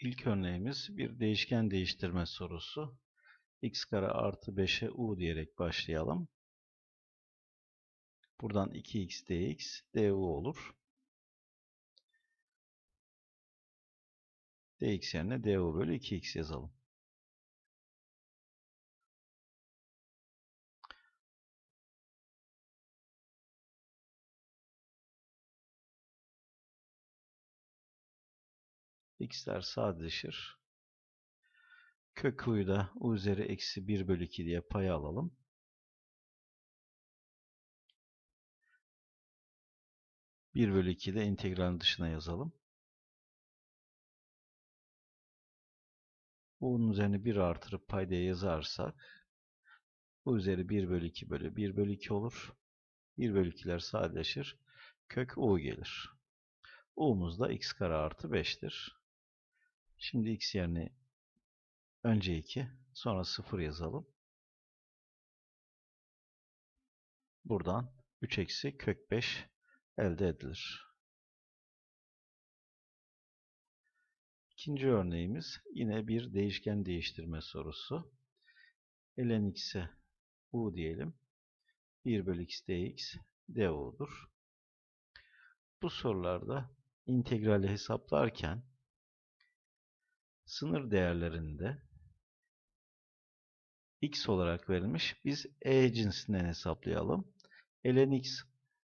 İlk örneğimiz bir değişken değiştirme sorusu. x kare artı 5'e u diyerek başlayalım. Buradan 2x dx du olur. dx yerine du bölü 2x yazalım. X'ler sadeleşir. Kök u'yu da u üzeri eksi 1 bölü 2 diye paya alalım. Bir bölü 2 de integralin dışına yazalım. U'nun üzerine 1 artırıp paydaya yazarsak u üzeri 1 bölü 2 bölü 1 bölü 2 olur. 1 bölü 2'ler sadeleşir. Kök u gelir. u'muz da x kare artı 5'tir. Şimdi x yerine önce 2, sonra 0 yazalım. Buradan 3 eksi kök 5 elde edilir. İkinci örneğimiz yine bir değişken değiştirme sorusu. ln x'e u diyelim. 1 bölü x dx du'dur. Bu sorularda integrali hesaplarken sınır değerlerinde x olarak verilmiş. Biz e cinsinden hesaplayalım. ln x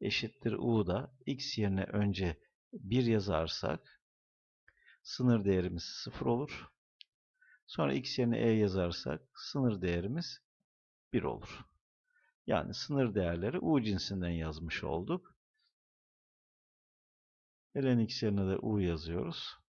eşittir u'da x yerine önce 1 yazarsak sınır değerimiz 0 olur. Sonra x yerine e yazarsak sınır değerimiz 1 olur. Yani sınır değerleri u cinsinden yazmış olduk. ln x yerine de u yazıyoruz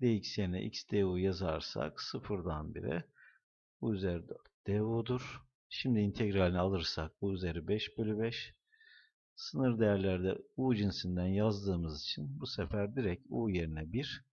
dx yerine x du yazarsak sıfırdan 1'e bu üzeri 4 du'dur. Şimdi integralini alırsak bu üzeri 5 bölü 5. Sınır değerlerde u cinsinden yazdığımız için bu sefer direkt u yerine 1,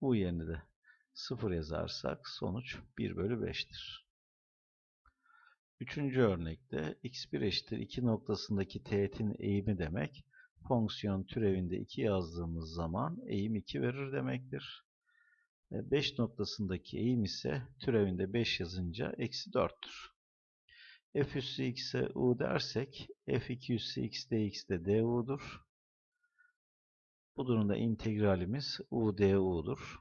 u yerine de 0 yazarsak sonuç 1 bölü 5'tir. Üçüncü örnekte x1 eşittir 2 noktasındaki teğetin eğimi demek fonksiyon türevinde 2 yazdığımız zaman eğim 2 verir demektir. 5 noktasındaki eğim ise türevinde 5 yazınca eksi 4'tür. f üssü x'e u dersek f2 üssü x dx de du'dur. Bu durumda integralimiz u du'dur.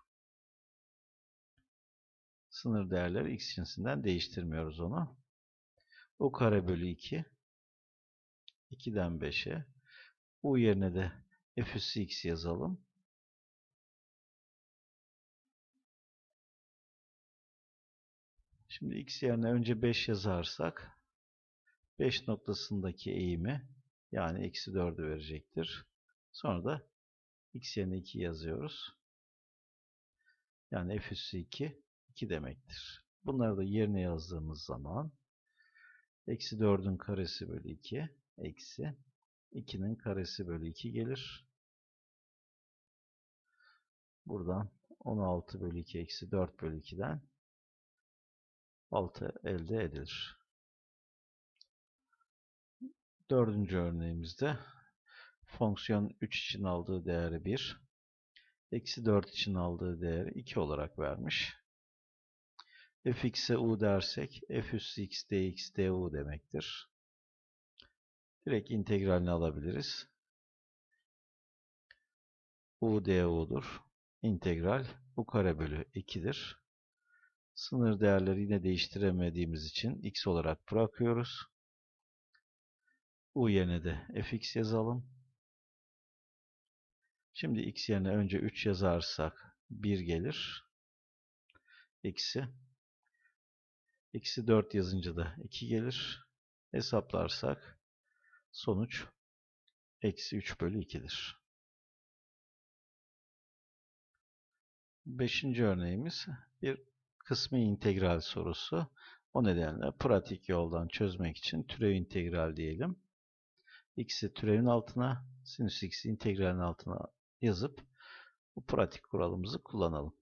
Sınır değerleri x cinsinden değiştirmiyoruz onu. u kare bölü 2 2'den 5'e U yerine de f üssü x yazalım. Şimdi x yerine önce 5 yazarsak 5 noktasındaki eğimi yani eksi 4'ü verecektir. Sonra da x yerine 2 yazıyoruz. Yani f üssü 2, 2 demektir. Bunları da yerine yazdığımız zaman eksi 4'ün karesi bölü 2 eksi 2'nin karesi bölü 2 gelir. Buradan 16 bölü 2 eksi 4 bölü 2'den 6 elde edilir. Dördüncü örneğimizde fonksiyon 3 için aldığı değeri 1, eksi 4 için aldığı değeri 2 olarak vermiş. fx'e u dersek f üssü x dx du demektir. Direkt integralini alabiliriz. u du'dur. İntegral u kare bölü 2'dir. Sınır değerleri yine değiştiremediğimiz için x olarak bırakıyoruz. u yerine de fx yazalım. Şimdi x yerine önce 3 yazarsak 1 gelir. Eksi. Eksi 4 yazınca da 2 gelir. Hesaplarsak Sonuç eksi 3 bölü 2'dir. Beşinci örneğimiz bir kısmi integral sorusu. O nedenle pratik yoldan çözmek için türev integral diyelim. x'i türevin altına, sinüs x'i integralin altına yazıp bu pratik kuralımızı kullanalım.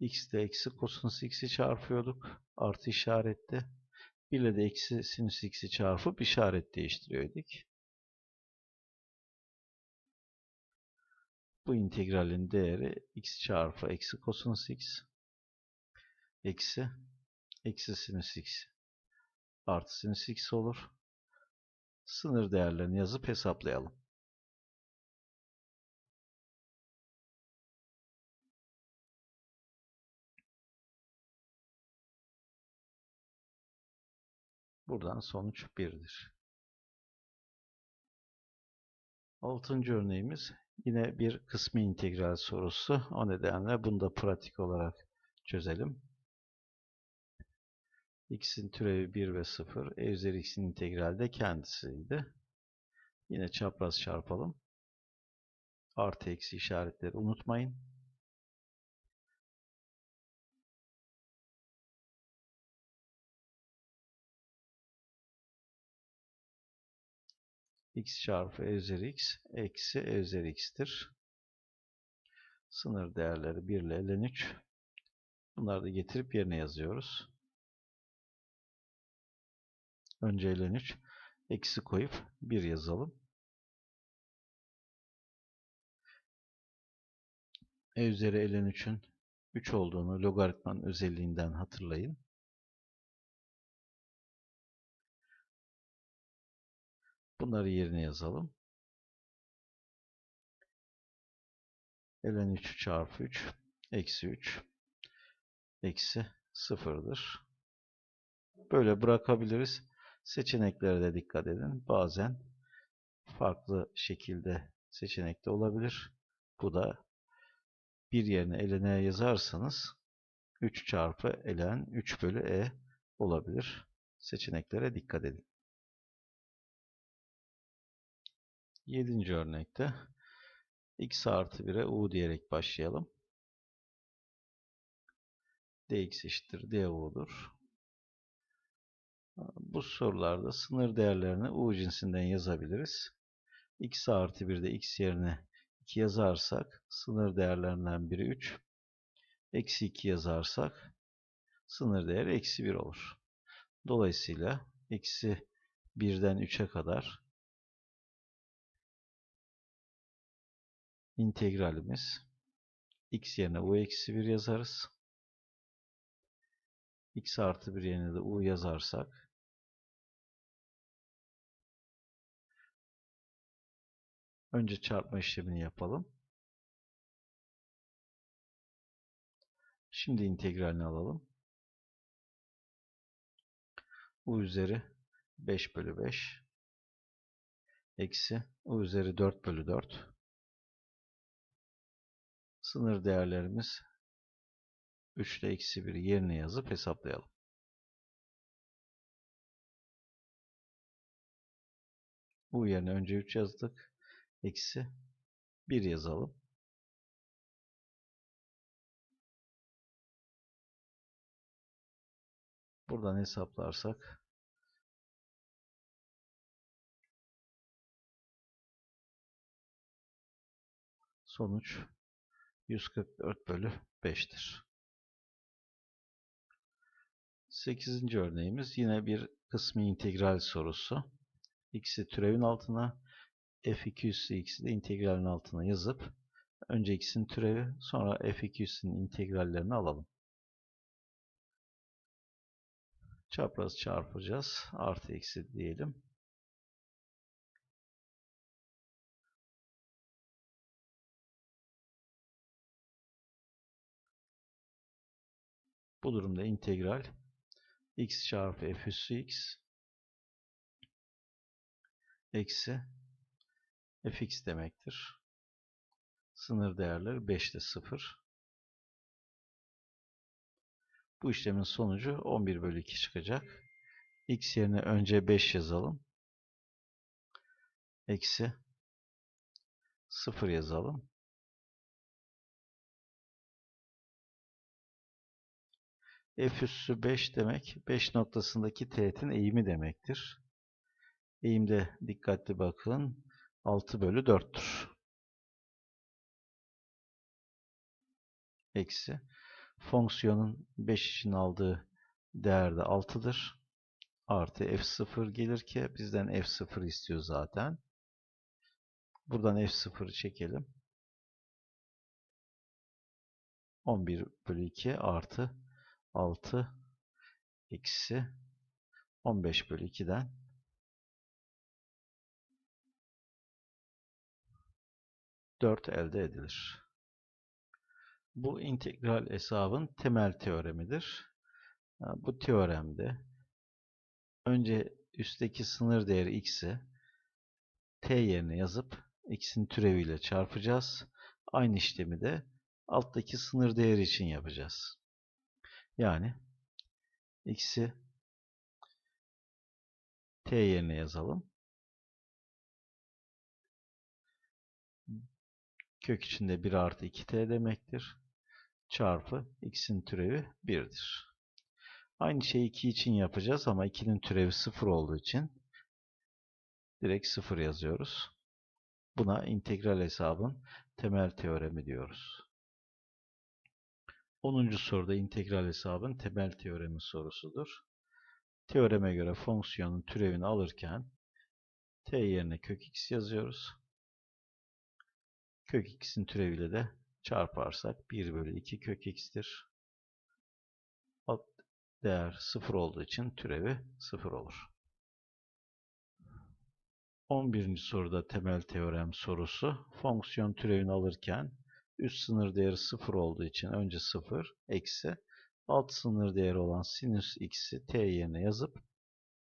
x ile eksi kosinüs x'i çarpıyorduk. Artı işaretti. 1 de eksi sinüs x'i çarpıp işaret değiştiriyorduk. Bu integralin değeri x çarpı eksi kosinüs x eksi eksi sinüs x artı sinüs x olur. Sınır değerlerini yazıp hesaplayalım. Buradan sonuç 1'dir. Altıncı örneğimiz yine bir kısmi integral sorusu. O nedenle bunu da pratik olarak çözelim. x'in türevi 1 ve 0. E üzeri x'in integrali de kendisiydi. Yine çapraz çarpalım. Artı eksi işaretleri unutmayın. X çarpı e üzeri x eksi e üzeri x'tir. Sınır değerleri 1 ile ln 3. Bunları da getirip yerine yazıyoruz. Önce ln 3 eksi koyup 1 yazalım. e üzeri ln 3'ün 3 olduğunu logaritmanın özelliğinden hatırlayın. Bunları yerine yazalım. ln 3 çarpı 3 eksi 3 eksi 0'dır. Böyle bırakabiliriz. Seçeneklere de dikkat edin. Bazen farklı şekilde seçenekte olabilir. Bu da bir yerine ln yazarsanız 3 çarpı ln 3 bölü e olabilir. Seçeneklere dikkat edin. Yedinci örnekte x artı 1'e u diyerek başlayalım. dx eşittir du'dur. Bu sorularda sınır değerlerini u cinsinden yazabiliriz. x artı 1'de x yerine 2 yazarsak sınır değerlerinden biri 3. Eksi 2 yazarsak sınır değeri eksi 1 olur. Dolayısıyla eksi 1'den 3'e kadar integralimiz x yerine u eksi 1 yazarız. x artı 1 yerine de u yazarsak önce çarpma işlemini yapalım. Şimdi integralini alalım. u üzeri 5 bölü 5 eksi u üzeri 4 bölü 4 Sınır değerlerimiz 3 ile eksi 1'i yerine yazıp hesaplayalım. Bu yerine önce 3 yazdık. Eksi 1 yazalım. Buradan hesaplarsak sonuç 144 bölü 5'tir. 8. örneğimiz yine bir kısmi integral sorusu. x'i türevin altına, f2 üssü x'i de integralin altına yazıp önce x'in türevi sonra f2 üssünün integrallerini alalım. Çapraz çarpacağız. Artı eksi diyelim. Bu durumda integral x çarpı f üssü x eksi fx demektir. Sınır değerleri 5 ile 0. Bu işlemin sonucu 11 bölü 2 çıkacak. x yerine önce 5 yazalım. Eksi 0 yazalım. F üssü 5 demek 5 noktasındaki teğetin eğimi demektir. Eğimde dikkatli bakın 6 bölü 4'tür. Eksi fonksiyonun 5 için aldığı değer de 6'dır. Artı f0 gelir ki bizden f0 istiyor zaten. Buradan f0'ı çekelim. 11 bölü 2 artı 6 eksi 15 bölü 2'den 4 elde edilir. Bu integral hesabın temel teoremidir. Bu teoremde önce üstteki sınır değeri x'i t yerine yazıp x'in türeviyle çarpacağız. Aynı işlemi de alttaki sınır değeri için yapacağız. Yani x'i t yerine yazalım. Kök içinde 1 artı 2t demektir. Çarpı x'in türevi 1'dir. Aynı şeyi 2 için yapacağız ama 2'nin türevi 0 olduğu için direkt 0 yazıyoruz. Buna integral hesabın temel teoremi diyoruz. 10. soruda integral hesabın temel teoremi sorusudur. Teoreme göre fonksiyonun türevini alırken t yerine kök x yazıyoruz. Kök x'in türeviyle de çarparsak 1 bölü 2 kök x'tir. Alt değer 0 olduğu için türevi 0 olur. 11. soruda temel teorem sorusu. Fonksiyon türevini alırken üst sınır değeri 0 olduğu için önce 0 eksi alt sınır değeri olan sinüs x'i t yerine yazıp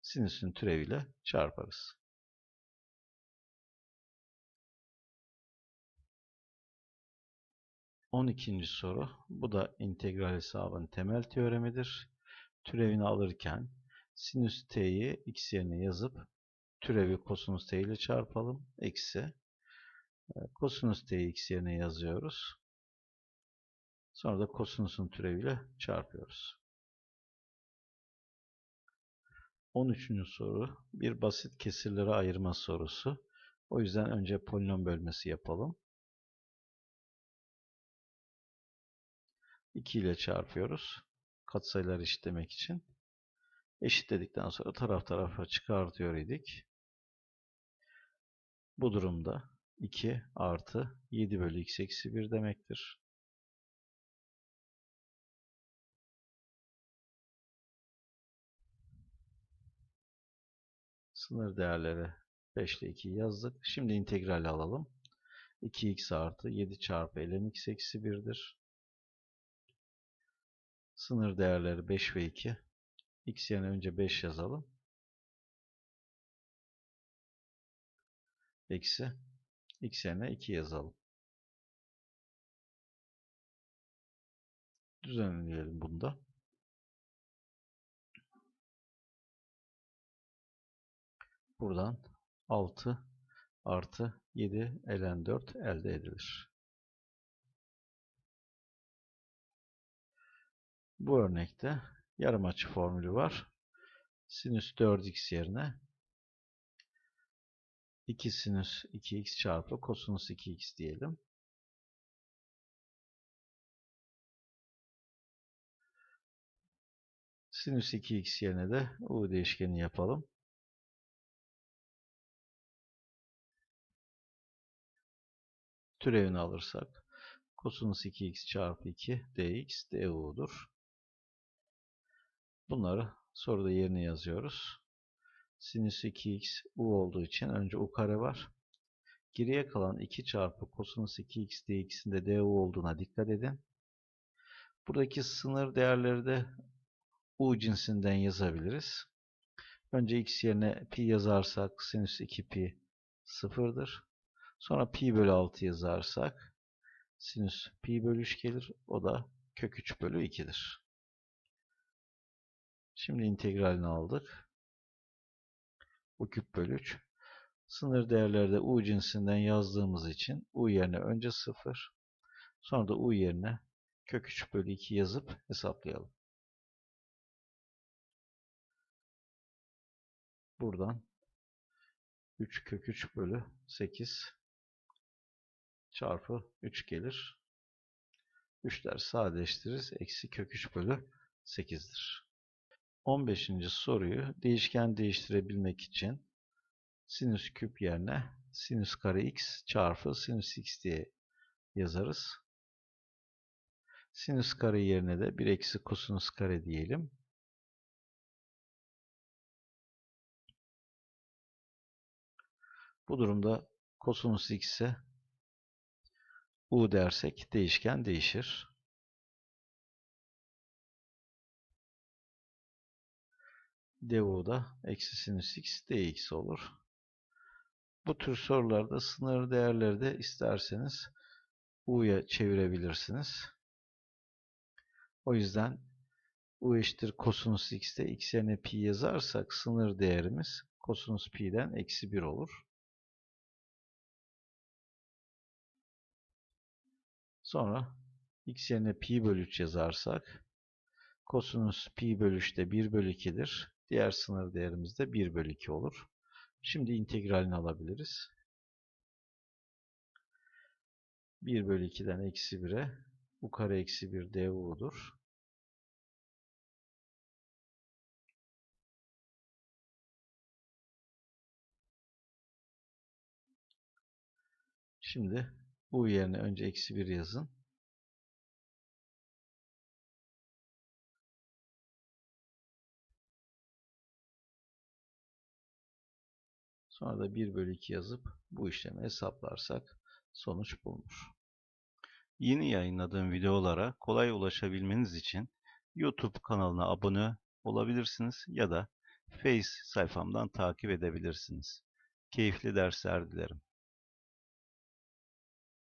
sinüsün türeviyle çarparız. 12. soru. Bu da integral hesabın temel teoremidir. Türevini alırken sinüs t'yi x yerine yazıp türevi kosinüs t ile çarpalım. Eksi kosinüs t'yi x yerine yazıyoruz. Sonra da kosinüsün türeviyle çarpıyoruz. 13. soru bir basit kesirlere ayırma sorusu. O yüzden önce polinom bölmesi yapalım. 2 ile çarpıyoruz. Katsayılar eşitlemek için. Eşitledikten sonra taraf tarafa çıkartıyor idik. Bu durumda 2 artı 7 bölü x eksi 1 demektir. Sınır değerleri 5 ile 2'yi yazdık. Şimdi integrali alalım. 2x artı 7 çarpı ln x eksi 1'dir. Sınır değerleri 5 ve 2. X yerine önce 5 yazalım. Eksi. X yerine 2 yazalım. Düzenleyelim bunda. Buradan 6 artı 7 ln 4 elde edilir. Bu örnekte yarım açı formülü var. Sinüs 4x yerine 2 sinüs 2x çarpı kosinüs 2x diyelim. Sinüs 2x yerine de u değişkeni yapalım. Türevini alırsak kosinüs 2x çarpı 2 dx du'dur. Bunları soruda yerine yazıyoruz. Sinüs 2x u olduğu için önce u kare var. Geriye kalan 2 çarpı kosinüs 2x dx'in de du olduğuna dikkat edin. Buradaki sınır değerleri de u cinsinden yazabiliriz. Önce x yerine pi yazarsak sinüs 2 pi sıfırdır. Sonra pi bölü 6 yazarsak sinüs pi bölü 3 gelir. O da kök 3 bölü 2'dir. Şimdi integralini aldık. U küp bölü 3. Sınır değerlerde u cinsinden yazdığımız için u yerine önce 0, sonra da u yerine kök 3 bölü 2 yazıp hesaplayalım. Buradan 3 kök 3 bölü 8 çarpı 3 gelir. 3'ler sadeleştiririz. Eksi kök 3 bölü 8'dir. 15. soruyu değişken değiştirebilmek için sinüs küp yerine sinüs kare x çarpı sinüs x diye yazarız. Sinüs kare yerine de 1 eksi kosinüs kare diyelim. Bu durumda kosinüs x'e u dersek değişken değişir. Du da eksi sinüs x dx olur. Bu tür sorularda sınır değerleri de isterseniz u'ya çevirebilirsiniz. O yüzden u eşittir kosinüs x'te x yerine pi yazarsak sınır değerimiz kosinüs pi'den eksi 1 olur. Sonra x yerine pi bölü 3 yazarsak kosinüs pi bölü 3 de 1 bölü 2'dir. Diğer sınır değerimiz de 1 bölü 2 olur. Şimdi integralini alabiliriz. 1 bölü 2'den eksi 1'e u kare eksi 1 du'dur. Şimdi u yerine önce eksi 1 yazın. Sonra da 1 bölü 2 yazıp bu işlemi hesaplarsak sonuç bulunur. Yeni yayınladığım videolara kolay ulaşabilmeniz için YouTube kanalına abone olabilirsiniz ya da Face sayfamdan takip edebilirsiniz. Keyifli dersler dilerim.